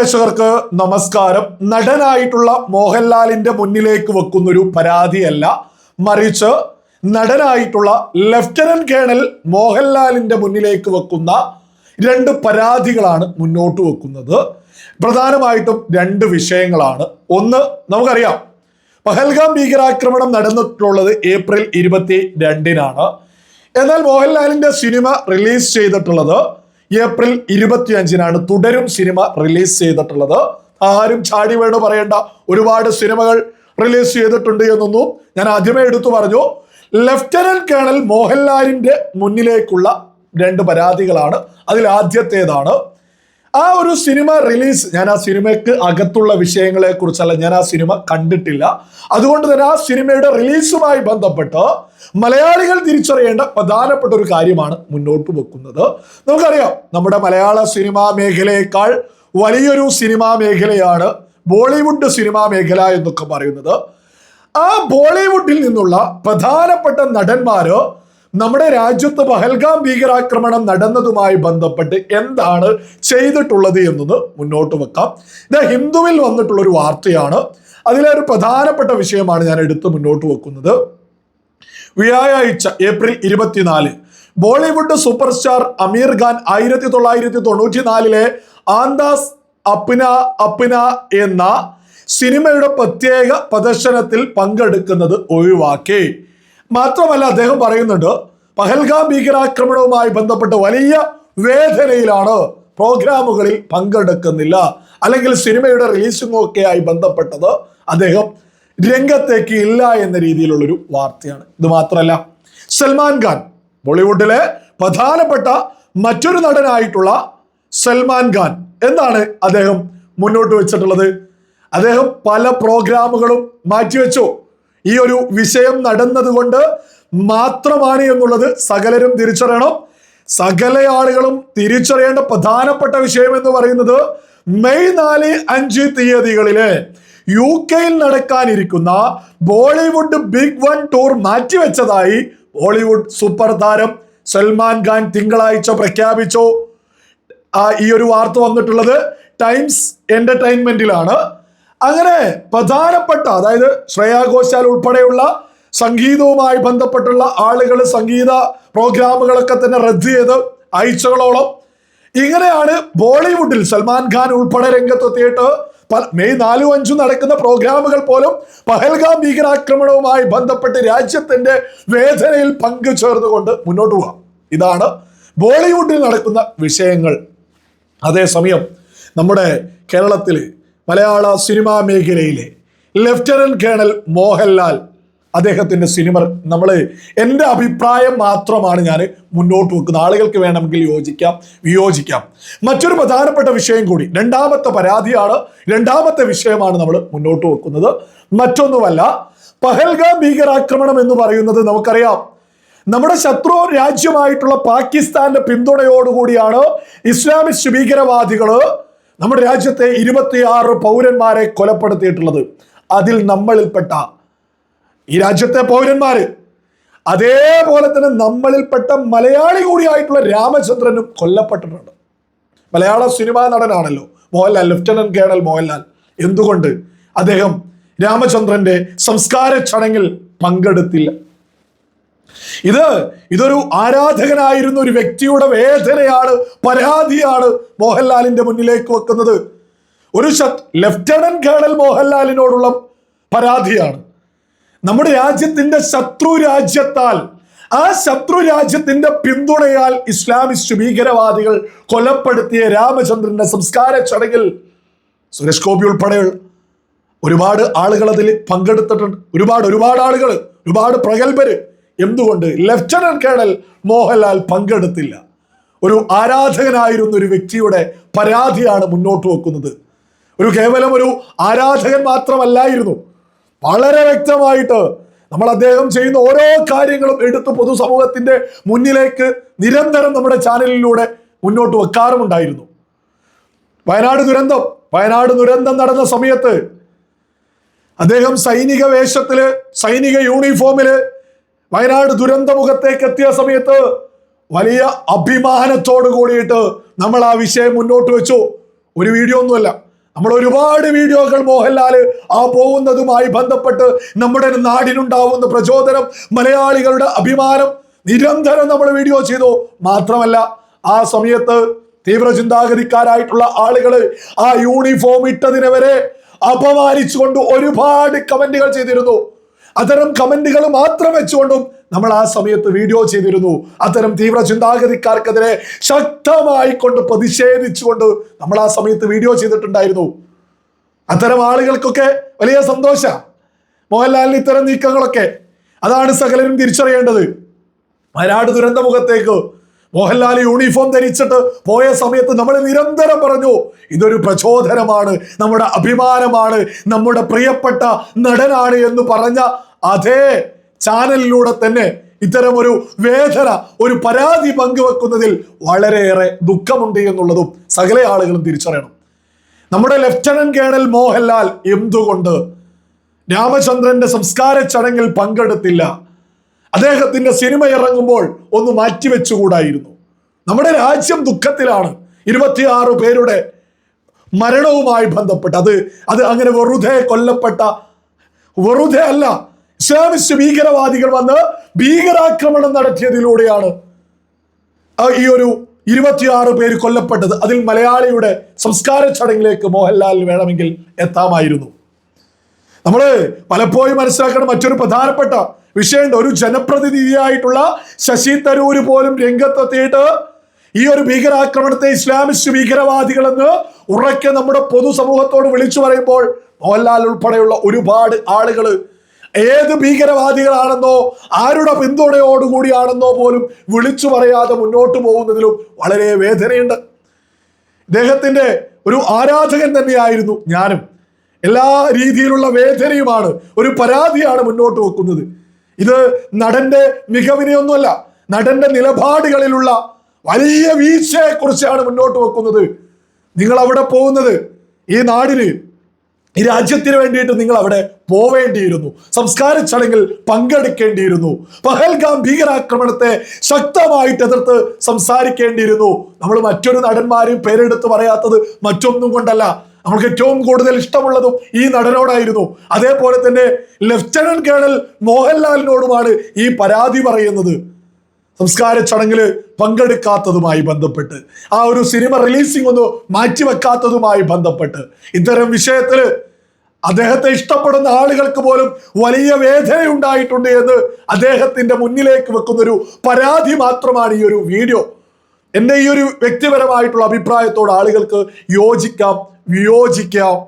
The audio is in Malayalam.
പ്രേക്ഷകർക്ക് നമസ്കാരം. നടനായിട്ടുള്ള മോഹൻലാലിന്റെ മുന്നിലേക്ക് വെക്കുന്നൊരു പരാതിയല്ല. മറിച്ച് നടനായിട്ടുള്ള ലഫ്റ്റനന്റ് കേണൽ മോഹൻലാലിന്റെ മുന്നിലേക്ക് വെക്കുന്ന രണ്ട് പരാതികളാണ് മുന്നോട്ട് വെക്കുന്നത്. പ്രധാനമായിട്ടും രണ്ട് വിഷയങ്ങളാണ്. ഒന്ന് നമുക്കറിയാം. പഹൽഗാം ഭീകരാക്രമണം നടന്നിട്ടുള്ളത് ഏപ്രിൽ ഇരുപത്തി രണ്ടിനാണ് എന്നാൽ മോഹൻലാലിന്റെ സിനിമ റിലീസ് ചെയ്തിട്ടുള്ളത് ഏപ്രിൽ ഇരുപത്തിയഞ്ചിനാണ് തുടരും സിനിമ റിലീസ് ചെയ്തിട്ടുള്ളത്. ആരും ചാടി വീണ് പറയേണ്ട. ഒരുപാട് സിനിമകൾ റിലീസ് ചെയ്തിട്ടുണ്ട് എന്നൊന്നും ഞാൻ ആദ്യമേ എടുത്തു പറഞ്ഞു. ലഫ്റ്റനന്റ് കേണൽ മോഹൻലാലിന്റെ മുന്നിലേക്കുള്ള രണ്ട് പരാതികളാണ്. അതിൽ ആദ്യത്തേതാണ്. ആ ഒരു സിനിമ റിലീസ് ഞാൻ ആ സിനിമയ്ക്ക് അകത്തുള്ള വിഷയങ്ങളെ കുറിച്ചല്ല ഞാൻ ആ സിനിമ കണ്ടിട്ടില്ല. അതുകൊണ്ട് തന്നെ ആ സിനിമയുടെ റിലീസുമായി ബന്ധപ്പെട്ട് മലയാളികൾ തിരിച്ചറിയേണ്ട പ്രധാനപ്പെട്ട ഒരു കാര്യമാണ് മുന്നോട്ട് വെക്കുന്നത്. നമുക്കറിയാം നമ്മുടെ മലയാള സിനിമാ മേഖലയേക്കാൾ വലിയൊരു സിനിമാ മേഖലയാണ് ബോളിവുഡ് സിനിമാ മേഖല എന്നൊക്കെ പറയുന്നത്. ആ ബോളിവുഡിൽ നിന്നുള്ള പ്രധാനപ്പെട്ട നടന്മാര് നമ്മുടെ രാജ്യത്ത് പഹൽഗാം ഭീകരാക്രമണം നടന്നതുമായി ബന്ധപ്പെട്ട് എന്താണ് ചെയ്തിട്ടുള്ളത് എന്നത് മുന്നോട്ട് വെക്കാം. ഇത് ഹിന്ദുവിൽ വന്നിട്ടുള്ള ഒരു വാർത്തയാണ്. അതിലെ ഒരു പ്രധാനപ്പെട്ട വിഷയമാണ് ഞാൻ എടുത്ത് മുന്നോട്ട് വെക്കുന്നത്. വ്യാഴാഴ്ച ഏപ്രിൽ ഇരുപത്തിനാല് Bollywood super star Aamir Khan ആയിരത്തി തൊള്ളായിരത്തി തൊണ്ണൂറ്റി നാലിലെ ആന്താസ് അപ്ന അപ്ന എന്ന സിനിമയുടെ പ്രത്യേക പ്രദർശനത്തിൽ പങ്കെടുക്കുന്നത് ഒഴിവാക്കി. മാത്രമല്ല അദ്ദേഹം പറയുന്നുണ്ട് പഹൽഗാം ഭീകരാക്രമണവുമായി ബന്ധപ്പെട്ട് വലിയ വേദനയിലാണ് പ്രോഗ്രാമുകളിൽ പങ്കെടുക്കുന്നില്ല. അല്ലെങ്കിൽ സിനിമയുടെ റിലീസിങ്ങൊക്കെ ആയി ബന്ധപ്പെട്ടത് അദ്ദേഹം രംഗത്തേക്ക് ഇല്ല എന്ന രീതിയിലുള്ളൊരു വാർത്തയാണ്. ഇത് മാത്രമല്ല സൽമാൻ ഖാൻ ബോളിവുഡിലെ പ്രധാനപ്പെട്ട മറ്റൊരു നടനായിട്ടുള്ള സൽമാൻ ഖാൻ എന്താണ് അദ്ദേഹം മുന്നോട്ട് വെച്ചിട്ടുള്ളത്. അദ്ദേഹം പല പ്രോഗ്രാമുകളും മാറ്റിവെച്ചു. ഈ ഒരു വിഷയം നടന്നതുകൊണ്ട് മാത്രമാണ് എന്നുള്ളത് സകലരും തിരിച്ചറിയണം. സകല ആളുകളും തിരിച്ചറിയേണ്ട പ്രധാനപ്പെട്ട വിഷയം എന്ന് പറയുന്നത് മെയ് നാല് അഞ്ച് തീയതികളിലെ യു കെയിൽ നടക്കാനിരിക്കുന്ന ബോളിവുഡ് ബിഗ് വൺ ടൂർ മാറ്റിവെച്ചതായി ബോളിവുഡ് സൂപ്പർ താരം സൽമാൻ ഖാൻ തിങ്കളാഴ്ച പ്രഖ്യാപിച്ചു. ഈ ഒരു വാർത്ത വന്നിട്ടുള്ളത് ടൈംസ് എന്റർടൈൻമെന്റിലാണ്. അങ്ങനെ പ്രധാനപ്പെട്ട അതായത് ശ്രേയാ ഘോഷാൽ ഉൾപ്പെടെയുള്ള സംഗീതവുമായി ബന്ധപ്പെട്ടുള്ള ആളുകൾ സംഗീത പ്രോഗ്രാമുകളൊക്കെ തന്നെ റദ്ദ് ചെയ്ത് ആഴ്ചകളോളം ഇങ്ങനെയാണ് ബോളിവുഡിൽ സൽമാൻ ഖാൻ ഉൾപ്പെടെ രംഗത്തെത്തിയിട്ട് മെയ് നാലും അഞ്ചും നടക്കുന്ന പ്രോഗ്രാമുകൾ പോലും പഹൽഗാം ഭീകരാക്രമണവുമായി ബന്ധപ്പെട്ട് രാജ്യത്തിന്റെ വേദനയിൽ പങ്കുചേർന്നുകൊണ്ട് മുന്നോട്ട് പോകാം ഇതാണ് ബോളിവുഡിൽ നടക്കുന്ന വിഷയങ്ങൾ. അതേസമയം നമ്മുടെ കേരളത്തിൽ മലയാള സിനിമാ മേഖലയിലെ ലെഫ്റ്റനന്റ് കേണൽ മോഹൻലാൽ അദ്ദേഹത്തിന്റെ സിനിമ നമ്മൾ എന്റെ അഭിപ്രായം മാത്രമാണ് ഞാൻ മുന്നോട്ട് വെക്കുന്നത്. ആളുകൾക്ക് വേണമെങ്കിൽ യോജിക്കാം വിയോജിക്കാം. മറ്റൊരു പ്രധാനപ്പെട്ട വിഷയം കൂടി രണ്ടാമത്തെ പരാതിയാണ് രണ്ടാമത്തെ വിഷയമാണ് നമ്മൾ മുന്നോട്ട് വെക്കുന്നത്. മറ്റൊന്നുമല്ല പഹൽഗാം ഭീകരാക്രമണം എന്ന് പറയുന്നത് നമുക്കറിയാം. നമ്മുടെ ശത്രു രാജ്യമായിട്ടുള്ള പാകിസ്ഥാന്റെ പിന്തുണയോടുകൂടിയാണ് ഇസ്ലാമിസ്റ്റ് ഭീകരവാദികൾ നമ്മുടെ രാജ്യത്തെ ഇരുപത്തിയാറ് പൗരന്മാരെ കൊലപ്പെടുത്തിയിട്ടുള്ളത്. അതിൽ നമ്മളിൽപ്പെട്ട ഈ രാജ്യത്തെ പൗരന്മാര്. അതേപോലെ തന്നെ നമ്മളിൽപ്പെട്ട മലയാളി കൂടിയായിട്ടുള്ള രാമചന്ദ്രനും കൊല്ലപ്പെട്ടിട്ടുണ്ട്. മലയാള സിനിമാ നടനാണല്ലോ മോഹൻലാൽ ലഫ്റ്റനന്റ് കേണൽ മോഹൻലാൽ. എന്തുകൊണ്ട് അദ്ദേഹം രാമചന്ദ്രന്റെ സംസ്കാര ചടങ്ങിൽ പങ്കെടുത്തില്ല? ഇത് ഇതൊരു ആരാധകനായിരുന്ന ഒരു വ്യക്തിയുടെ വേദനയാണ് പരാതിയാണ് മോഹൻലാലിന്റെ മുന്നിലേക്ക് വെക്കുന്നത്. ഒരു ലഫ്റ്റനന്റ് കേണൽ മോഹൻലാലിനോടുള്ള പരാതിയാണ്. നമ്മുടെ രാജ്യത്തിന്റെ ശത്രു രാജ്യത്താൽ ആ ശത്രു രാജ്യത്തിന്റെ പിന്തുണയാൽ ഇസ്ലാമിസ്റ്റ് ഭീകരവാദികൾ കൊലപ്പെടുത്തിയ രാമചന്ദ്രന്റെ സംസ്കാര ചടങ്ങിൽ സുരേഷ് ഗോപി ഉൾപ്പെടെയുള്ള ഒരുപാട് ആളുകൾ അതിൽ പങ്കെടുത്തിട്ടുണ്ട്. ഒരുപാട് ഒരുപാട് ആളുകൾ ഒരുപാട് പ്രഗത്ഭര് എന്തുകൊണ്ട് ലഫ്റ്റനന്റ് കേണൽ മോഹൻലാൽ പങ്കെടുത്തില്ല? ഒരു ആരാധകനായിരുന്ന ഒരു വ്യക്തിയുടെ പരാതിയാണ് മുന്നോട്ട് വെക്കുന്നത്. ഒരു കേവലം ഒരു ആരാധകൻ മാത്രമല്ലായിരുന്നു. വളരെ വ്യക്തമായിട്ട് നമ്മൾ അദ്ദേഹം ചെയ്യുന്ന ഓരോ കാര്യങ്ങളും എടുത്ത് പൊതുസമൂഹത്തിന്റെ മുന്നിലേക്ക് നിരന്തരം നമ്മുടെ ചാനലിലൂടെ മുന്നോട്ട് വെക്കാറുമുണ്ടായിരുന്നു. വയനാട് ദുരന്തം വയനാട് ദുരന്തം നടന്ന സമയത്ത് അദ്ദേഹം സൈനിക വേഷത്തിൽ സൈനിക യൂണിഫോമിൽ വയനാട് ദുരന്തമുഖത്തേക്ക് എത്തിയ സമയത്ത് വലിയ അഭിമാനത്തോട് കൂടിയിട്ട് നമ്മൾ ആ വിഷയം മുന്നോട്ട് വെച്ചു. ഒരു വീഡിയോ ഒന്നുമല്ല. നമ്മൾ ഒരുപാട് വീഡിയോകൾ മോഹൻലാൽ ആ പോകുന്നതുമായി ബന്ധപ്പെട്ട് നമ്മുടെ നാടിനുണ്ടാവുന്ന പ്രചോദനം മലയാളികളുടെ അഭിമാനം നിരന്തരം നമ്മൾ വീഡിയോ ചെയ്തു. മാത്രമല്ല ആ സമയത്ത് തീവ്ര ചിന്താഗതിക്കാരായിട്ടുള്ള ആളുകൾ ആ യൂണിഫോം ഇട്ടതിനെ വരെ അപമാനിച്ചുകൊണ്ട് ഒരുപാട് കമന്റുകൾ ചെയ്തിരുന്നു. അത്തരം കമന്റുകൾ മാത്രം വെച്ചുകൊണ്ടും നമ്മൾ ആ സമയത്ത് വീഡിയോ ചെയ്തിരുന്നു. അത്തരം തീവ്ര ചിന്താഗതിക്കാർക്കെതിരെ ശക്തമായി കൊണ്ട് പ്രതിഷേധിച്ചുകൊണ്ട് നമ്മൾ ആ സമയത്ത് വീഡിയോ ചെയ്തിട്ടുണ്ടായിരുന്നു. അത്തരം ആളുകൾക്കൊക്കെ വലിയ സന്തോഷ. മോഹൻലാലിന് ഇത്തരം നീക്കങ്ങളൊക്കെ. അതാണ് സകലരും തിരിച്ചറിയേണ്ടത്. വയനാട് ദുരന്തമുഖത്തേക്ക് മോഹൻലാൽ യൂണിഫോം ധരിച്ചിട്ട് പോയ സമയത്ത് നമ്മൾ നിരന്തരം പറഞ്ഞു ഇതൊരു പ്രചോദനമാണ് നമ്മുടെ അഭിമാനമാണ് നമ്മുടെ പ്രിയപ്പെട്ട നടനാണ് എന്ന് പറഞ്ഞ അതേ ചാനലിലൂടെ തന്നെ ഇത്തരം ഒരു വേദന ഒരു പരാതി പങ്കുവെക്കുന്നതിൽ വളരെയേറെ ദുഃഖമുണ്ട് എന്നുള്ളതും സകല ആളുകളും തിരിച്ചറിയണം. നമ്മുടെ ലഫ്റ്റനന്റ് കേണൽ മോഹൻലാൽ എന്തുകൊണ്ട് രാമചന്ദ്രന്റെ സംസ്കാര ചടങ്ങിൽ പങ്കെടുത്തില്ല? അദ്ദേഹത്തിന്റെ സിനിമ ഇറങ്ങുമ്പോൾ ഒന്ന് മാറ്റിവെച്ചുകൂടായിരുന്നു. നമ്മുടെ രാജ്യം ദുഃഖത്തിലാണ്. ഇരുപത്തിയാറ് പേരുടെ മരണവുമായി ബന്ധപ്പെട്ട്. അത് അത് അങ്ങനെ വെറുതെ കൊല്ലപ്പെട്ട വെറുതെ അല്ല ഇസ്ലാമിസ്റ്റ് ഭീകരവാദികൾ വന്ന് ഭീകരാക്രമണം നടത്തിയതിലൂടെയാണ് ഈ ഒരു ഇരുപത്തിയാറ് പേര് കൊല്ലപ്പെട്ടത്. അതിൽ മലയാളിയുടെ സംസ്കാര ചടങ്ങിലേക്ക് മോഹൻലാൽ വേണമെങ്കിൽ എത്താമായിരുന്നു. നമ്മൾ പലപ്പോഴും മനസ്സിലാക്കേണ്ട മറ്റൊരു പ്രധാനപ്പെട്ട വിഷയമുണ്ട് ഒരു ജനപ്രതിനിധിയായിട്ടുള്ള ശശി തരൂര് പോലും രംഗത്തെത്തിയിട്ട് ഈ ഒരു ഭീകരാക്രമണത്തെ ഇസ്ലാമിസ്റ്റ് ഭീകരവാദികളെന്ന് ഉറക്കെ നമ്മുടെ പൊതുസമൂഹത്തോട് വിളിച്ചു പറയുമ്പോൾ മോഹൻലാൽ ഉൾപ്പെടെയുള്ള ഒരുപാട് ആളുകൾ ഏത് ഭീകരവാദികളാണെന്നോ ആരുടെ പിന്തുണയോടുകൂടിയാണെന്നോ പോലും വിളിച്ചു പറയാതെ മുന്നോട്ട് പോകുന്നതിലും വളരെ വേദനയുണ്ട്. ഇദ്ദേഹത്തിന്റെ ഒരു ആരാധകൻ തന്നെയായിരുന്നു ഞാനും. എല്ലാ രീതിയിലുള്ള വേദനയുമാണ് ഒരു പരാതിയാണ് മുന്നോട്ട് വെക്കുന്നത്. ഇത് നടന്റെ മികവിനെ ഒന്നുമല്ല നടന്റെ നിലപാടുകളിലുള്ള വലിയ വീഴ്ചയെ കുറിച്ചാണ് മുന്നോട്ട് വെക്കുന്നത്. നിങ്ങൾ അവിടെ പോകുന്നത് ഈ നാടിന് ഈ രാജ്യത്തിന് വേണ്ടിയിട്ട് നിങ്ങൾ അവിടെ പോവേണ്ടിയിരുന്നു. സംസ്കാര ചടങ്ങിൽ പങ്കെടുക്കേണ്ടിയിരുന്നു. പഹൽഗാം ഭീകരാക്രമണത്തെ ശക്തമായിട്ട് എതിർത്ത് സംസാരിക്കേണ്ടിയിരുന്നു. നമ്മൾ മറ്റൊരു നടന്മാരെയും പേരെടുത്ത് പറയാത്തത് മറ്റൊന്നും കൊണ്ടല്ല. നമുക്ക് ഏറ്റവും കൂടുതൽ ഇഷ്ടമുള്ളതും ഈ നടനോടായിരുന്നു. അതേപോലെ തന്നെ ലഫ്റ്റനന്റ് കേണൽ മോഹൻലാലിനോടുമാണ് ഈ പരാതി പറയുന്നത്. സംസ്കാര ചടങ്ങിൽ പങ്കെടുക്കാത്തതുമായി ബന്ധപ്പെട്ട്. ആ ഒരു സിനിമ റിലീസിംഗ് ഒന്ന് മാറ്റിവെക്കാത്തതുമായി ബന്ധപ്പെട്ട്. ഇത്തരം വിഷയത്തിൽ അദ്ദേഹത്തെ ഇഷ്ടപ്പെടുന്ന ആളുകൾക്ക് പോലും വലിയ വേദനയുണ്ടായിട്ടുണ്ട് എന്ന് അദ്ദേഹത്തിന്റെ മുന്നിലേക്ക് വെക്കുന്ന ഒരു പരാതി മാത്രമാണ് ഈ ഒരു വീഡിയോ. എന്നെ ഈ ഒരു വ്യക്തിപരമായിട്ടുള്ള അഭിപ്രായത്തോട് ആളുകൾക്ക് യോജിക്കാം വിയോജിക്കാം.